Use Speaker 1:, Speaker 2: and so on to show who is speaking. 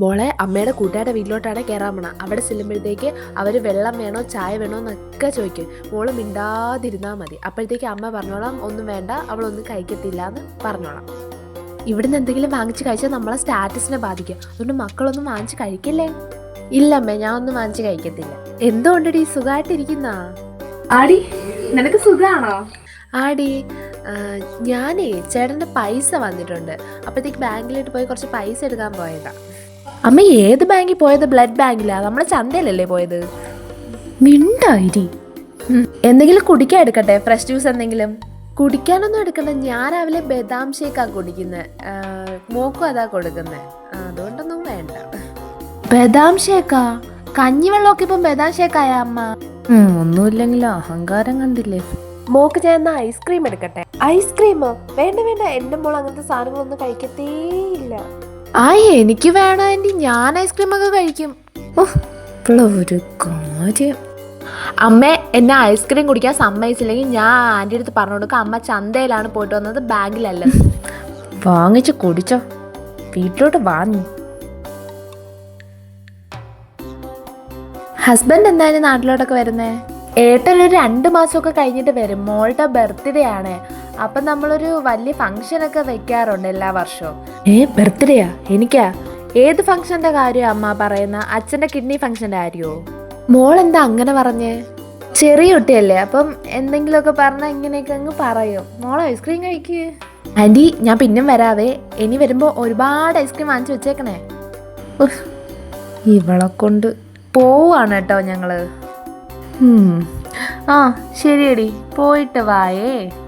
Speaker 1: മോളെ അമ്മയുടെ കൂട്ടുകാരുടെ വീട്ടിലോട്ടാണ് കയറാൻ പോണം. അവിടെ ചെല്ലുമ്പോഴത്തേക്ക് അവർ വെള്ളം വേണോ ചായ വേണോ എന്നൊക്കെ ചോദിക്കും. മോൾ മിണ്ടാതിരുന്നാൽ മതി. അപ്പോഴത്തേക്ക് അമ്മ പറഞ്ഞോളാം ഒന്നും വേണ്ട അവളൊന്നും കഴിക്കത്തില്ല എന്ന് പറഞ്ഞോളാം. ഇവിടുന്ന് എന്തെങ്കിലും വാങ്ങിച്ച് കഴിച്ചാൽ നമ്മളെ സ്റ്റാറ്റസിനെ ബാധിക്കും. അതുകൊണ്ട് മക്കളൊന്നും വാങ്ങിച്ച് കഴിക്കില്ലേ? ഇല്ല അമ്മേ ഞാൻ ഒന്നും വാങ്ങിച്ച് കഴിക്കത്തില്ല. എന്തുകൊണ്ടടി സുഖമായിട്ടിരിക്കുന്ന
Speaker 2: ആടി നിനക്ക് സുഖമാണോ
Speaker 1: ആടി ഞാനേ ചേട്ടന്റെ പൈസ വന്നിട്ടുണ്ട്. അപ്പോഴത്തേക്ക് ബാങ്കിലോട്ട് പോയി കുറച്ച് പൈസ എടുക്കാൻ പോയതാ. അമ്മ ഏത് ബാങ്കിൽ പോയത്? ബ്ലഡ് ബാങ്കിലാ? നമ്മളെ ചന്തയിലല്ലേ പോയത്? മിണ്ടായിരി. എന്തെങ്കിലും കുടിക്കാൻ എടുക്കട്ടെ? ഫ്രഷ് ജ്യൂസ് എന്തെങ്കിലും? കുടിക്കാനൊന്നും എടുക്കണ്ട. ഞാൻ രാവിലെ ബദാം ഷേക്കാ കുടിക്കുന്നത് മോക്കും അതാ കൊടുക്കുന്നത് അതുകൊണ്ടൊന്നും വേണ്ട. ബദാം ഷേക്കാ? കഞ്ഞിവെള്ളമൊക്കെ ഇപ്പം ബദാം ഷേക്കായ അമ്മ? ഒന്നുമില്ലെങ്കിലും അഹങ്കാരം കണ്ടില്ലേ? മോക്ക് ഞാൻ എന്നാ ഐസ്ക്രീം എടുക്കട്ടെ? ഐസ്ക്രീമോ വേണ്ട വേണ്ട. എന്റെ മോൾ അങ്ങനത്തെ സാധനങ്ങളൊന്നും കഴിക്കത്തേയില്ല ആ എനിക്ക് വേണം ആന്റി ഞാൻ ഐസ്ക്രീം ഒക്കെ കഴിക്കും. ഒരു കാര്യം. അമ്മ എന്നെ ഐസ്ക്രീം കുടിക്കാൻ സമ്മതിച്ചില്ലെങ്കിൽ ഞാൻ ആന്റി അടുത്ത് പറഞ്ഞു കൊടുക്കുക അമ്മ ചന്തയിലാണ് പോയിട്ട് വന്നത് ബാഗിലല്ല. വാങ്ങിച്ച് കുടിച്ചോ. വീട്ടിലോട്ട് വാങ്ങി ഹസ്ബൻഡ് എന്തായാലും നാട്ടിലോട്ടൊക്കെ വരുന്നേ? ഏട്ടൻ ഒരു രണ്ട് മാസമൊക്കെ കഴിഞ്ഞിട്ട് വരും. മോളുടെ ബർത്ത്ഡേ ആണ്. അപ്പം നമ്മളൊരു വലിയ ഫംഗ്ഷനൊക്കെ വെക്കാറുണ്ട് എല്ലാ വർഷവും. ഏ ബർത്ത്ഡേയാ എനിക്കാ? ഏത് ഫംഗ്ഷന്റെ കാര്യം അമ്മ പറയുന്ന? അച്ഛന്റെ കിഡ്നി ഫംഗ്ഷന്റെ കാര്യമോ മോൾ എന്താ അങ്ങനെ പറഞ്ഞേ? ചെറിയ കുട്ടിയല്ലേ അപ്പം എന്തെങ്കിലുമൊക്കെ പറഞ്ഞാൽ ഇങ്ങനെയൊക്കെ അങ്ങ് പറയും. മോൾ ഐസ്ക്രീം കഴിക്ക്. ആന്റി ഞാൻ പിന്നെയും വരാവേ. ഇനി വരുമ്പോൾ ഒരുപാട് ഐസ്ക്രീം വാങ്ങിച്ചു വെച്ചേക്കണേ. ഇവളെ കൊണ്ട് പോവാണ് കേട്ടോ ഞങ്ങൾ. ആ ശരിയടി. പോയിട്ട് വായേ.